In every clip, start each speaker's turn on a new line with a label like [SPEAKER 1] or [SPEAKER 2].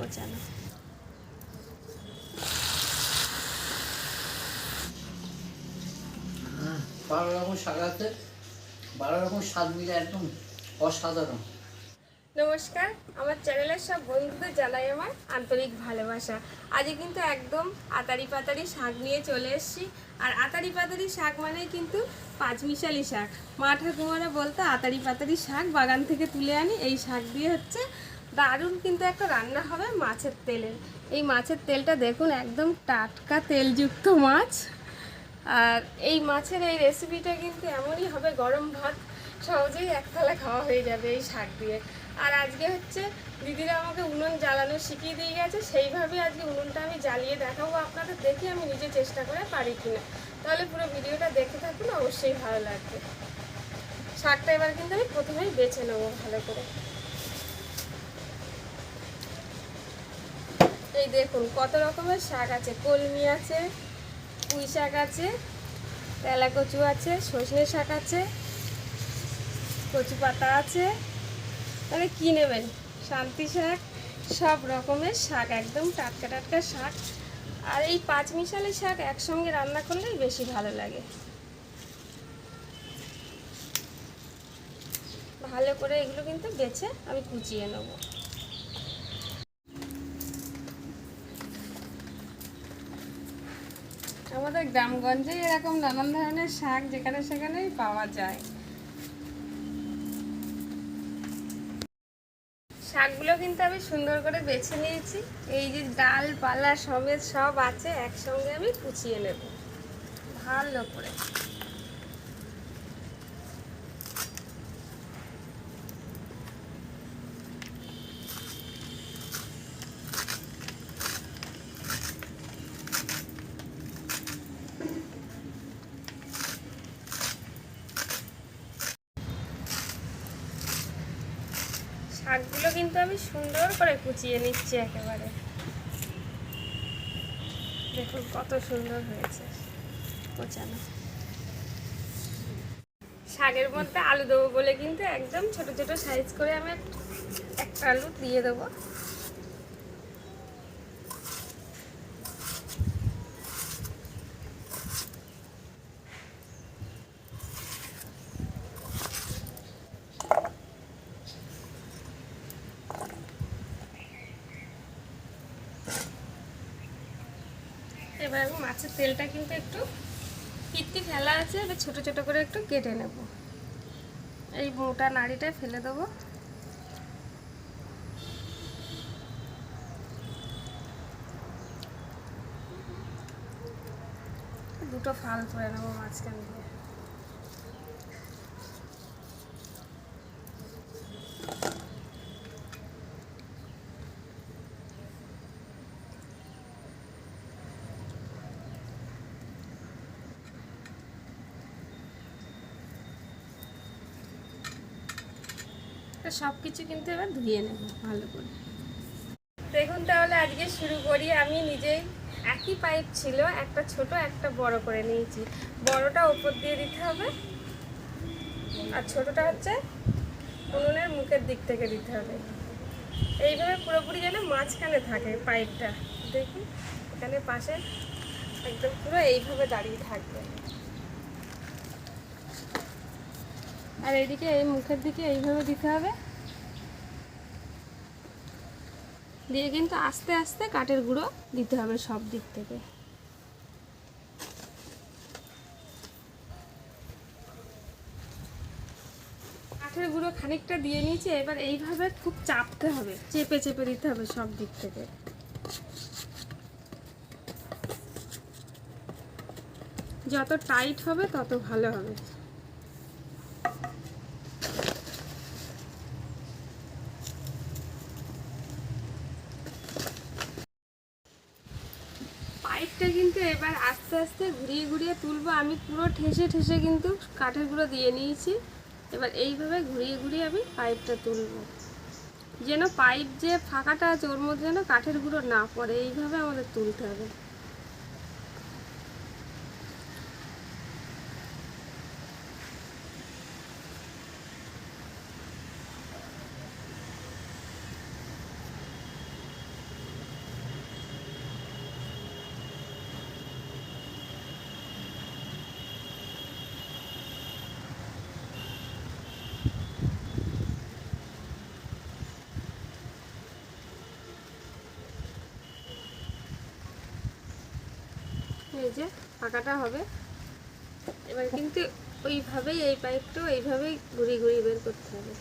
[SPEAKER 1] গোছানো
[SPEAKER 2] হ্যাঁ, বারো রকম শাক আছে বারো রকম স্বাদ মিলে একদম অসাধারণ।
[SPEAKER 1] নমস্কার আমার চ্যানেলের সব বন্ধুদের জানাই আমার আন্তরিক ভালোবাসা। আজকে কিন্তু একদম আতারি পাতারি শাক নিয়ে চলে এসেছি। আর আতারি পাতারি শাক মানেই কিন্তু পাঁচমিশালি শাক। মা ঠাকুমারা বলতো আতারি পাতারি শাক বাগান থেকে তুলে আনি এই শাক দিয়ে হচ্ছে দারুণ কিন্তু একটা রান্না হবে মাছের তেলের। এই মাছের তেলটা দেখুন, একদম টাটকা তেলযুক্ত মাছ। আর এই মাছের এই রেসিপিটা কিন্তু এমনই হবে, গরম ভাত সহজেই এক একতলা খাওয়া হয়ে যাবে এই শাক দিয়ে। আর আজকে হচ্ছে দিদিরা আমাকে উনুন জ্বালানো শিখিয়ে দিয়ে গেছে, সেইভাবে আজকে উনুনটা আমি জ্বালিয়ে দেখাবো আপনাদের, দেখি আমি নিজে চেষ্টা করে পারি কিনা। তাহলে পুরো ভিডিওটা দেখে থাকুন, অবশ্যই ভালো লাগবে। শাকটা এবার কিন্তু আমি প্রথমেই বেছে নেব ভালো করে। এই দেখুন, কত রকমের শাক আছে? কলমি আছে, পুঁই শাক আছে তেলা কচু আছে সজনে শাক আছে কচু পাতা আছে। মানে কী নেবেন? শান্তি শাক, সব রকমের শাক, একদম টাটকা টাটকা শাক। আর এই পাঁচ মিশালি শাক একসঙ্গে রান্না করলেই বেশি ভালো লাগে। ভালো করে এগুলো কিন্তু বেছে আমি কুচিয়ে নেব। আমাদের গ্রামগঞ্জে এরকম নানান ধরনের শাক যেখানে সেখানেই পাওয়া যায়। শাকগুলো কিন্তু আমি সুন্দর করে বেছে নিয়েছি। এই যে ডাল, পালা সমেত সব আছে, একসঙ্গে আমি কুচিয়ে নেব। ভালো করে শাকগুলো কিন্তু আমি সুন্দর করে কুচিয়ে নিচ্ছি একেবারে। দেখুন কত সুন্দর হয়েছে কোচানো। শাকের মধ্যে আলু দেবো বলে কিন্তু একদম ছোট ছোট সাইজ করে আমি একটা আলু দিয়ে দেবো। এবার আমি মাছের তেলটা কিন্তু একটু পিত্তি ফেলা আছে, এবার ছোটো ছোটো করে একটু কেটে নেব। এই মোটা নাড়িটা ফেলে দেবো। দুটো ফাল করে নেব মাঝখান দিয়ে। সব কিছু কিন্তু এবার ধুয়ে নেব ভালো করে। দেখুন তাহলে আজকে শুরু করি। আমি নিজেই একই পাইপ ছিল একটা ছোট একটা বড় করে নিয়েছি। বড়টা ওপর দিয়ে দিতে হবে আর ছোটটা হচ্ছে উনুনের মুখের দিক থেকে দিতে হবে। এইভাবে পুরোপুরি যেন মাঝখানে থাকে পাইপটা দেখুন এখানে পাশে একদম পুরো এইভাবে দাঁড়িয়ে থাকবে। আর এদিকে এই মুখের দিকে এইভাবে দিতে হবে। দিয়ে কিন্তু আস্তে আস্তে কাঠের গুঁড়ো দিতে হবে সব দিক থেকে। কাঠের গুঁড়ো খানিকটা দিয়ে নিয়েছি, এবার এইভাবে খুব চাপতে হবে, চেপে চেপে দিতে হবে সব দিক থেকে। যত টাইট হবে তত ভালো হবে পাইপটা কিন্তু এবার আস্তে আস্তে ঘুরিয়ে ঘুরিয়ে তুলবো। আমি পুরো ঠেসে ঠেসে কিন্তু কাঠের গুঁড়ো দিয়ে নিয়েছি। এবার এইভাবে ঘুরিয়ে ঘুরিয়ে আমি পাইপটা তুলব। যেন পাইপ যে ফাঁকাটা আছে, ওর মধ্যে যেন কাঠের গুঁড়ো না পড়ে। এইভাবে আমাদের তুলতে হবে। এই যে ফাঁকাটা হবে। এবার কিন্তু ওইভাবেই, এই পাইপটাও এইভাবেই ঘুরি ঘুরি বের করতে হবে।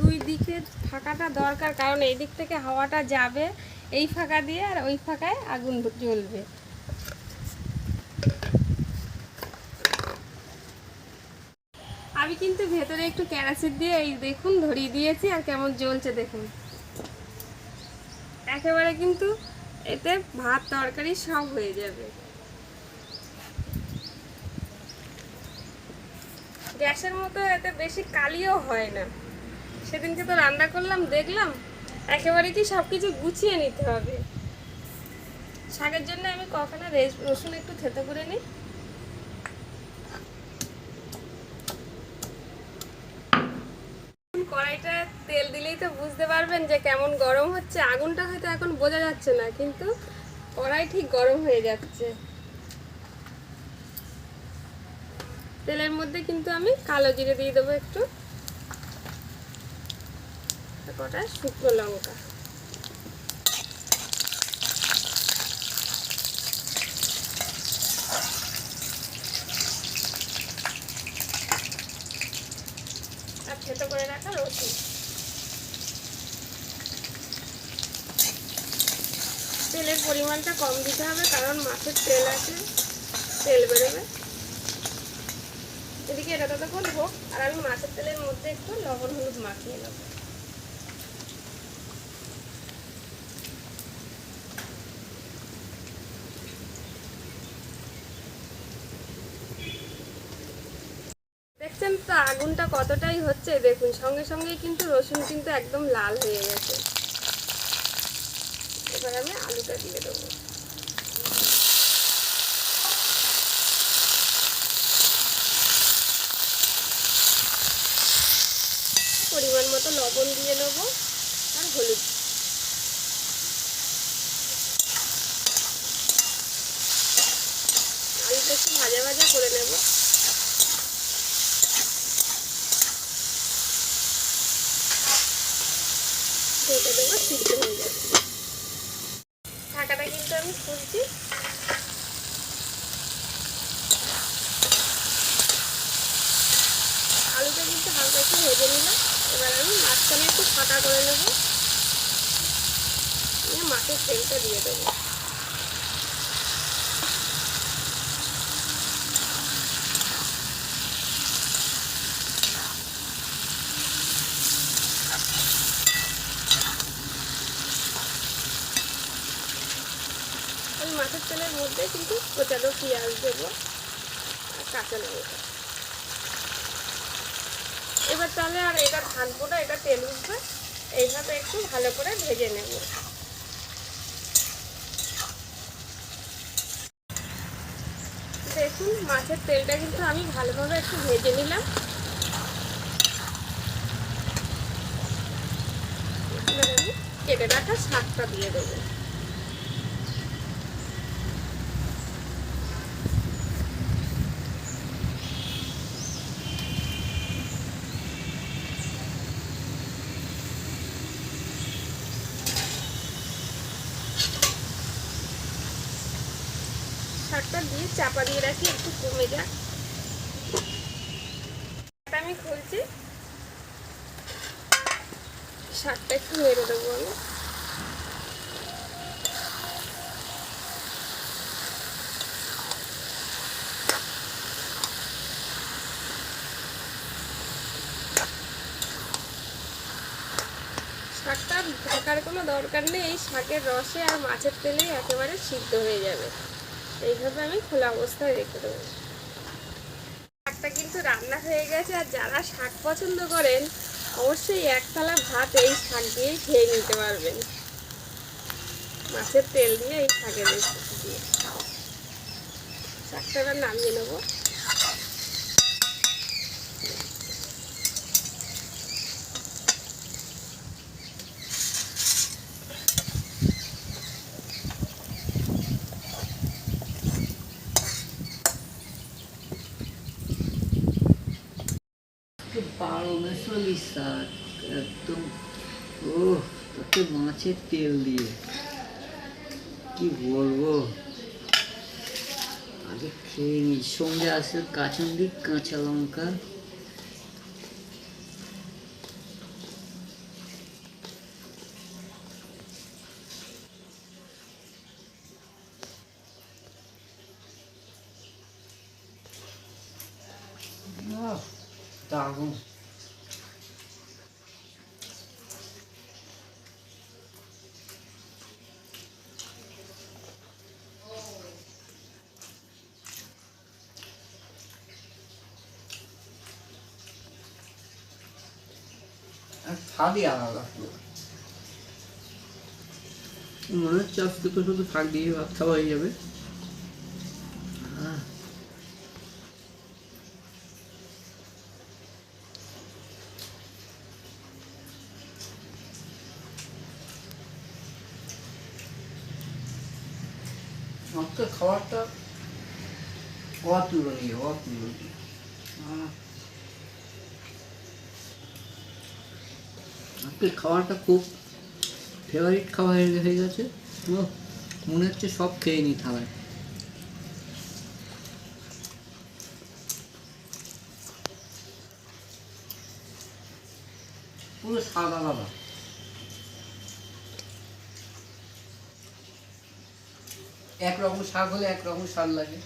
[SPEAKER 1] দুই দিকে ফাঁকাটা দরকার, কারণ এই দিক থেকে হাওয়াটা যাবে এই ফাঁকা দিয়ে আর ওই ফাঁকায় আগুন জ্বলবে। আমি কিন্তু ভেতরে একটু ক্যারাসিন দিয়ে এই দেখুন ধরিয়ে দিয়েছি, আর কেমন জ্বলছে দেখুন। একেবারে কিন্তু এতে ভাত, তরকারি সব হয়ে যাবে। গ্যাসের মতো এতে বেশি কালিও হয় না। সেদিনকে তো রান্না করলাম, দেখলাম একেবারে কি সব কিছু গুছিয়ে নিতে হবে। শাকের জন্য আমি কখনো রেস- রসুন একটু থেতো করে নিই। কড়াইটা তেল দিলেই তো বুঝতে পারবেন যে কেমন গরম হচ্ছে। আগুনটা হয়তো এখন বোঝা যাচ্ছে না, কিন্তু কড়াই ঠিক গরম হয়ে যাচ্ছে। তেলের মধ্যে কিন্তু আমি কালো জিরে দিয়ে দেবো একটু। কটা শুকনো লঙ্কা আর থেতো করে রাখা রসুন তেলের পরিমাণটা কম দিতে হবে, কারণ মাছের তেল আছে, তেল বেরোবে। এদিকে এটা ততক্ষণ হোক, আর আমি মাছের তেলের মধ্যে একটু লবণ হলুদ মাখিয়ে নেব। দেখছেন তো, আগুনটা কতটাই হচ্ছে? দেখুন, সঙ্গে সঙ্গে কিন্তু রসুন কিন্তু একদম লাল হয়ে গেছে। এবার আমি আলুটা দিয়ে দেবো। পরিমাণ মতো লবণ দিয়ে নেব আর হলুদ আলুটা একটু ভাজা ভাজা করে নেব ঢেকে দেবো সিদ্ধ হয়ে যাবে ঢাকাটা কিন্তু আমি খুলছি আলুটা কিন্তু হালকা একটু ভেজে নিলাম এবার আমি মাঝখানে একটু ফাটা করে নেব। নিয়ে মাছের তেলটা দিয়ে দেবো। মাছের তেলের মধ্যে কিন্তু কোচানো পেঁয়াজ দেবো আর কাঁচা লঙ্কা। এবার তাহলে আর এটা না এটা তেল উঠবে। এইভাবে একটু ভালো করে ভেজে নেব। দেখুন, মাছের তেলটা কিন্তু আমি ভালোভাবে একটু ভেজে নিলাম। কেটে রাখা শাকটা দিয়ে দেবো। শাকটা দিয়ে চাপা দিয়ে রাখি, একটু কমে যাক। আমি খুলছি। শাকটা একটু নেড়ে দেবো আমি। শাকটা ঢাকার কোনো দরকার নেই শাকের রসে আর মাছের তেলেই একেবারে সিদ্ধ হয়ে যাবে। এইভাবে আমি খোলা অবস্থায় রেখে দেবো। শাকটা কিন্তু রান্না হয়ে গেছে, আর যারা শাক পছন্দ করেন, অবশ্যই এক ভাত এই শাক দিয়ে খেয়ে নিতে পারবেন। মাছের তেল দিয়ে এই শাকের দিয়ে। শাকটা এবার নামিয়ে নেব
[SPEAKER 2] শাক একদম ও তাতে মাছের তেল দিয়ে কি বলব আগে খেয়ে নি সঙ্গে আছে কাঁচন্দি কাঁচা লঙ্কা আহ, দারুণ আর স্বাদই আলাদা
[SPEAKER 3] মনে হচ্ছে আজকে তো শুধু শাক দিয়ে ভাত খাওয়া হয়ে যাবে।
[SPEAKER 2] আজকে খাবারটা অতুলনীয় অতুলনীয়।
[SPEAKER 3] আজকে খাওয়াটা খুব ফেভারিট খাওয়া হয়ে গেছে। ও, মনে হচ্ছে সব খেয়ে নি থালায়।
[SPEAKER 2] পুরো স্বাদ আলাদা। একরকম শাক হলে একরকম স্বাদ লাগে।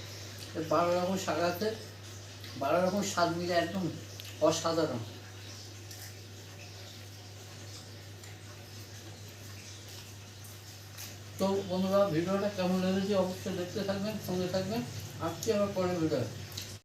[SPEAKER 2] বারো রকম শাক আছে, বারো রকম স্বাদ মিলে একদম অসাধারণ। তো বন্ধুরা ভিডিওটা কেমন লেগেছে অবশ্যই দেখতে থাকবেন সঙ্গে থাকবেন। আজকে আবার পরের ভিডিও।